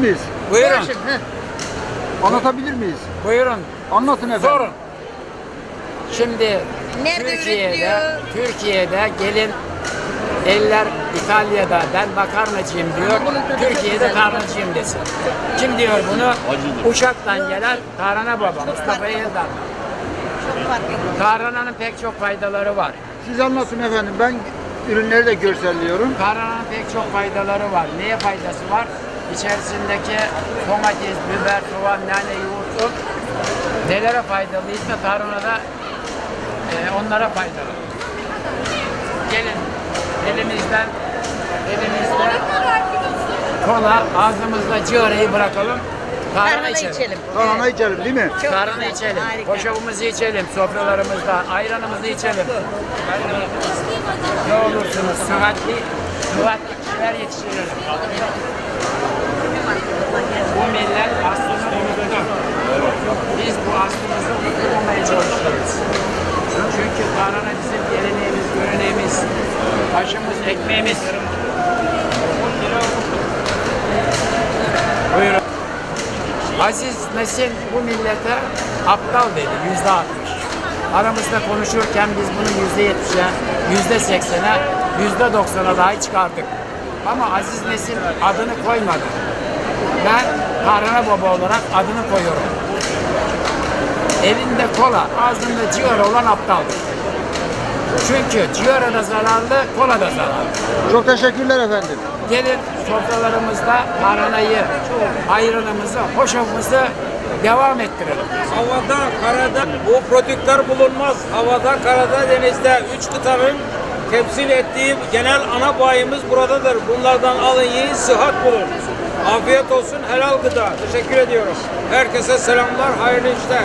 miyiz? Buyurun. Heh. Anlatabilir miyiz? Buyurun. Anlatın efendim. Sorun. Şimdi Nerede Türkiye'de üretiliyor? Türkiye'de gelin eller İtalya'da ben makarnacıyım diyor. Türkiye'de tarhanacıyım desin. Kim diyor bunu? Uşak'tan gelen Tarhana Baba Mustafa Yıldar. Çok. Tarhananın pek çok faydaları var. Siz anlatın efendim. Ben ürünleri de görselliyorum. Tarhananın pek çok faydaları var. Neye faydası var? İçerisindeki domates, biber, soğan, nane, yoğurt, un nelere faydalıysa tarhanada e, onlara faydalı. Gelin elimizden elimizde kola ağzımızda ciğereyi bırakalım. Tarhana Tarhana içelim. içelim. Tarhana içelim değil mi? Çok Tarhana güzel, içelim. harika. Hoşafımızı içelim sofralarımızda. Ayranımızı içelim. Ne olursunuz sıhhatli, sıhhatli kişiler yetiştirelim. Bu millet aslını. Biz bu aslımızı unutmamaya çalışıyoruz. Çünkü tarhana bizim geleneğimiz, göreneğimiz, taşımız, ekmeğimiz. Buyurun. Aziz Nesin bu millete aptal dedi yüzde altmış. Aramızda konuşurken biz bunu yüzde yetmişe, yüzde seksene, yüzde doksana dahi çıkardık. Ama Aziz Nesin adını koymadı. Ben Tarhana Baba olarak adını koyuyorum. Elinde kola, ağzında ciğer olan aptaldır. Çünkü ciğer da zararlı, kola da zararlı. Çok teşekkürler efendim. Gelin sofralarımızda tarhanayı, ayranımızı, hoşafımızı devam ettirelim. Havada, karada bu prodüktler bulunmaz. Havada, karada, denizde üç kıtanın temsil ettiği genel ana bayimiz buradadır. Bunlardan alın yiyin, sıhhat bulun. Afiyet olsun, helal gıda. Teşekkür ediyoruz. Herkese selamlar, hayırlı işler.